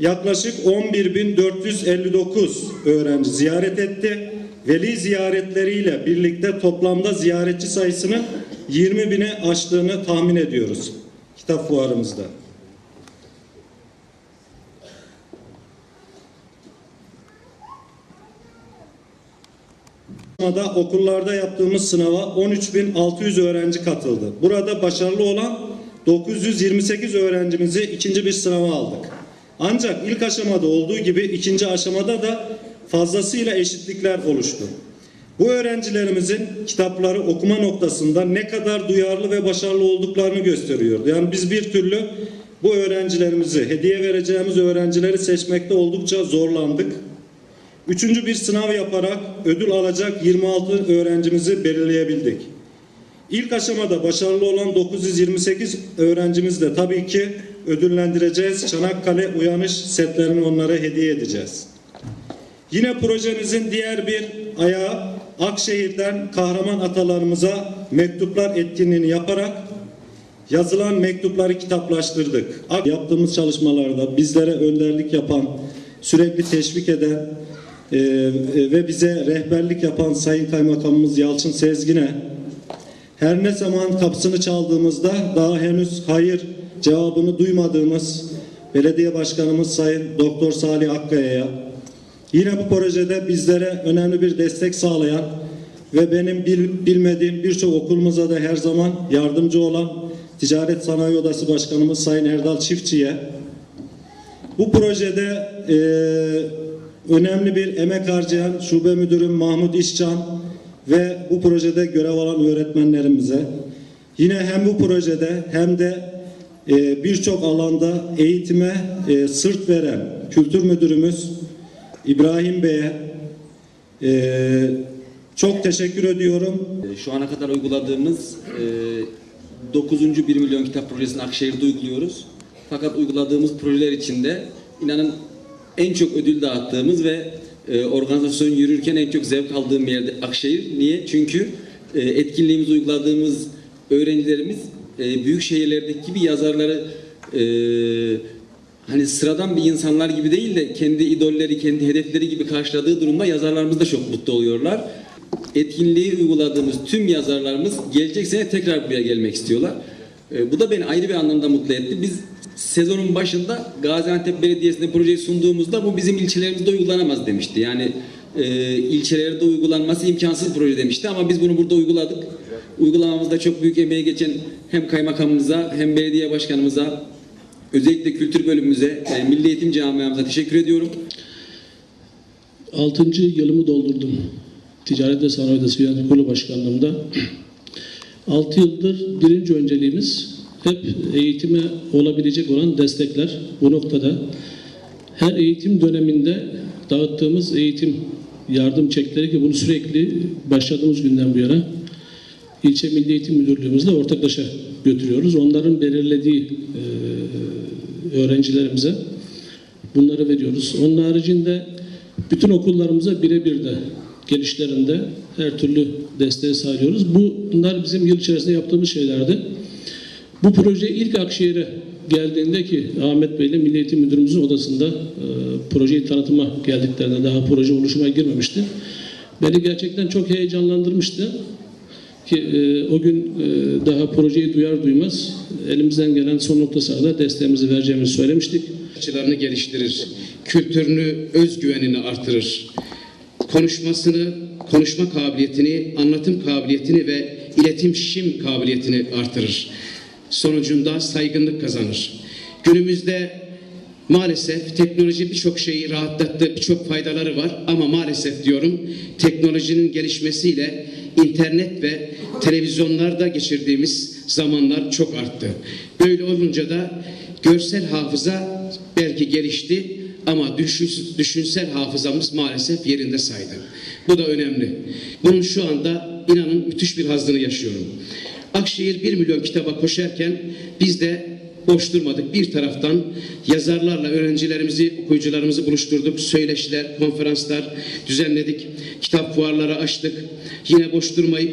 yaklaşık 11.459 öğrenci ziyaret etti. Veli ziyaretleriyle birlikte toplamda ziyaretçi sayısının 20 bine aştığını tahmin ediyoruz kitap fuarımızda. da okullarda yaptığımız sınava 13.600 öğrenci katıldı. Burada başarılı olan 928 öğrencimizi ikinci bir sınava aldık. Ancak ilk aşamada olduğu gibi ikinci aşamada da fazlasıyla eşitlikler oluştu. Bu öğrencilerimizin kitapları okuma noktasında ne kadar duyarlı ve başarılı olduklarını gösteriyordu. Yani biz bir türlü bu öğrencilerimizi, hediye vereceğimiz öğrencileri seçmekte oldukça zorlandık. Üçüncü bir sınav yaparak ödül alacak 26 öğrencimizi belirleyebildik. İlk aşamada başarılı olan 928 öğrencimizle tabii ki ödüllendireceğiz. Çanakkale uyanış setlerini onlara hediye edeceğiz. Yine projemizin diğer bir ayağı Akşehir'den kahraman atalarımıza mektuplar etkinliğini yaparak yazılan mektupları kitaplaştırdık. Yaptığımız çalışmalarda bizlere önderlik yapan, sürekli teşvik eden e, ve bize rehberlik yapan Sayın Kaymakamımız Yalçın Sezgin'e her ne zaman kapısını çaldığımızda daha henüz hayır cevabını duymadığımız belediye başkanımız Sayın Doktor Salih Akkaya'ya yine bu projede bizlere önemli bir destek sağlayan ve benim bil, bilmediğim birçok okulumuza da her zaman yardımcı olan Ticaret Sanayi Odası Başkanımız Sayın Erdal Çiftçi'ye bu projede e, önemli bir emek harcayan Şube Müdürüm Mahmut İşcan ve bu projede görev alan öğretmenlerimize yine hem bu projede hem de e, birçok alanda eğitime e, sırt veren kültür müdürümüz İbrahim Bey'e e, çok teşekkür ediyorum. E, Şu ana kadar uyguladığımız e, 9. 1 milyon kitap projesini Akşehir'de uyguluyoruz. Fakat uyguladığımız projeler içinde inanın en çok ödül dağıttığımız ve e, organizasyon yürürken en çok zevk aldığım yerde Akşehir. Niye? Çünkü e, etkinliğimizi uyguladığımız öğrencilerimiz e, büyük şehirlerdeki gibi yazarları e, hani sıradan bir insanlar gibi değil de kendi idolleri, kendi hedefleri gibi karşıladığı durumda yazarlarımız da çok mutlu oluyorlar. Etkinliği uyguladığımız tüm yazarlarımız gelecek sene tekrar buraya gelmek istiyorlar. Bu da beni ayrı bir anlamda mutlu etti. Biz sezonun başında Gaziantep Belediyesi'ne projeyi sunduğumuzda bu bizim ilçelerimizde uygulanamaz demişti. Yani e, ilçelerde uygulanması imkansız proje demişti ama biz bunu burada uyguladık. Uygulamamızda çok büyük emeği geçen hem kaymakamımıza hem belediye başkanımıza özellikle kültür bölümümüze, e, milli eğitim camiamıza teşekkür ediyorum. 6. yılımı doldurdum. Ticaret ve Sanayi Odası Yönetim Kurulu Başkanlığımda. 6 yıldır birinci önceliğimiz hep eğitime olabilecek olan destekler. Bu noktada her eğitim döneminde dağıttığımız eğitim yardım çekleri ki bunu sürekli başladığımız günden bu yana ilçe Milli Eğitim Müdürlüğümüzle ortaklaşa götürüyoruz. Onların belirlediği e, öğrencilerimize bunları veriyoruz. Onun haricinde bütün okullarımıza birebir de gelişlerinde her türlü desteği sağlıyoruz. Bunlar bizim yıl içerisinde yaptığımız şeylerdi. Bu proje ilk Akşehir'e geldiğinde ki Ahmet Bey ile Milli Eğitim Müdürümüzün odasında e, projeyi tanıtıma geldiklerinde daha proje oluşuma girmemişti. Beni gerçekten çok heyecanlandırmıştı ki e, o gün e, daha projeyi duyar duymaz elimizden gelen son noktasına da desteğimizi vereceğimizi söylemiştik. açılarını geliştirir, kültürünü, özgüvenini artırır. Konuşmasını, konuşma kabiliyetini, anlatım kabiliyetini ve iletişim kabiliyetini artırır. Sonucunda saygınlık kazanır. Günümüzde maalesef teknoloji birçok şeyi rahatlattı, birçok faydaları var ama maalesef diyorum teknolojinin gelişmesiyle internet ve televizyonlarda geçirdiğimiz zamanlar çok arttı. Böyle olunca da görsel hafıza belki gelişti ama düşün, düşünsel hafızamız maalesef yerinde saydı. Bu da önemli. Bunun şu anda inanın müthiş bir hazdını yaşıyorum. Akşehir 1 milyon kitaba koşarken biz de boş durmadık. Bir taraftan yazarlarla öğrencilerimizi, okuyucularımızı buluşturduk. Söyleşiler, konferanslar düzenledik. Kitap fuarları açtık. Yine boş durmayıp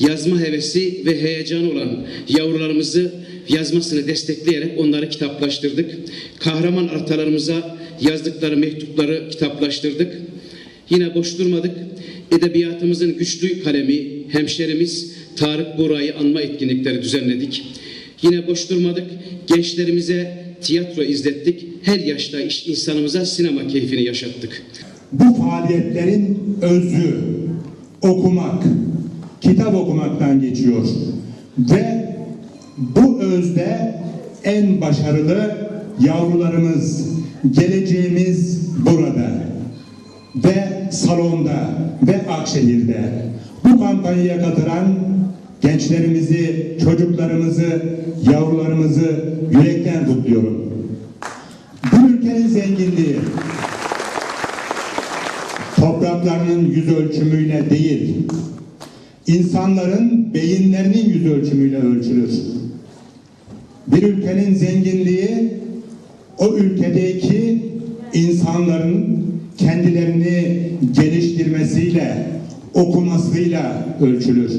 yazma hevesi ve heyecanı olan yavrularımızı yazmasını destekleyerek onları kitaplaştırdık. Kahraman atalarımıza yazdıkları mektupları kitaplaştırdık. Yine boş durmadık. Edebiyatımızın güçlü kalemi, hemşerimiz Tarık Buray'ı anma etkinlikleri düzenledik. Yine boş durmadık. Gençlerimize tiyatro izlettik. Her yaşta insanımıza sinema keyfini yaşattık. Bu faaliyetlerin özü okumak, kitap okumaktan geçiyor. Ve bu özde en başarılı yavrularımız, geleceğimiz burada ve salonda ve Akşehir'de. Bu kampanyaya katılan gençlerimizi, çocuklarımızı, yavrularımızı yürekten kutluyorum. Bu ülkenin zenginliği, topraklarının yüz ölçümüyle değil, insanların beyinlerinin yüz ölçümüyle ölçülür. Bir ülkenin zenginliği o ülkedeki insanların kendilerini geliştirmesiyle, okumasıyla ölçülür.